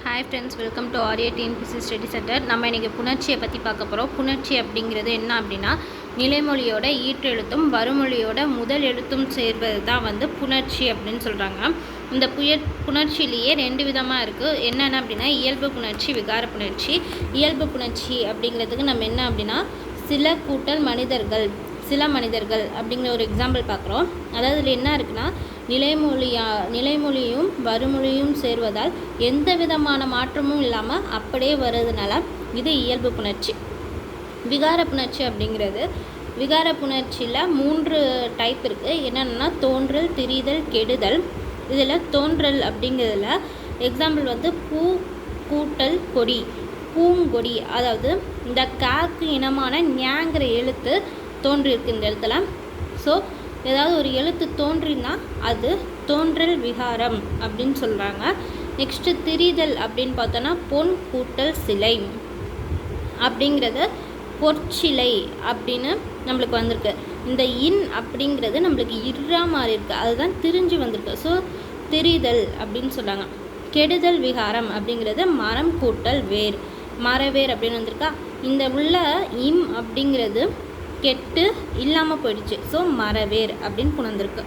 Hi friends welcome to RA TNPSC study centre நம்ம இன்றைக்கி புணர்ச்சியை பற்றி பார்க்க போகிறோம் புணர்ச்சி அப்படிங்கிறது என்ன அப்படின்னா நிலைமொழியோட ஈற்றெழுத்தும் வறுமொழியோட முதல் எழுத்தும் சேர்வது தான் வந்து புணர்ச்சி அப்படின்னு சொல்கிறாங்க இந்த புய புணர்ச்சியிலேயே ரெண்டு விதமாக இருக்குது என்னென்ன அப்படின்னா இயல்பு புணர்ச்சி விகார புணர்ச்சி. இயல்பு புணர்ச்சி அப்படிங்கிறதுக்கு நம்ம என்ன அப்படின்னா சில கூட்டல் மனிதர்கள் சில மனிதர்கள் அப்படிங்கிற ஒரு எக்ஸாம்பிள் பார்க்குறோம். அதாவது இதில் என்ன இருக்குன்னா நிலைமொழியா நிலைமொழியும் வறுமொழியும் சேர்வதால் எந்த விதமான மாற்றமும் இல்லாமல் அப்படியே வர்றதுனால இது இயல்பு புணர்ச்சி. விகார புணர்ச்சி அப்படிங்கிறது விகார புணர்ச்சியில் மூன்று டைப் இருக்குது என்னென்னா தோன்றல் திரிதல் கெடுதல். இதில் தோன்றல் அப்படிங்கிறதுல எக்ஸாம்பிள் வந்து பூ கூட்டல் கொடி. பூங்கொடி அதாவது இந்த காக்கு இனமான ஞாங்கிற எழுத்து தோன்றியிருக்கு இந்த எழுத்துல ஸோ ஏதாவது ஒரு எழுத்து தோன்றினா அது தோன்றல் விகாரம் அப்படின்னு சொல்கிறாங்க நெக்ஸ்ட்டு திரிதல் அப்படின்னு பார்த்தோன்னா பொன் கூட்டல் சிலை அப்படிங்கிறது பொற்சிலை அப்படின்னு நம்மளுக்கு வந்திருக்கு. இந்த இன் அப்படிங்கிறது நம்மளுக்கு இர்ரா மாதிரி இருக்குது அதுதான் திரிஞ்சு வந்திருக்கு. ஸோ திரிதல் அப்படின்னு சொல்கிறாங்க கெடுதல் விகாரம் அப்படிங்கிறது மரம் கூட்டல் வேர். மரவேர் அப்படின்னு வந்திருக்கா. இந்த உள்ள இம் அப்படிங்கிறது கெட்டு இல்லாமல் போயிடுச்சு. ஸோ மரவேர் அப்படின்னு புணர்ந்திருக்கு.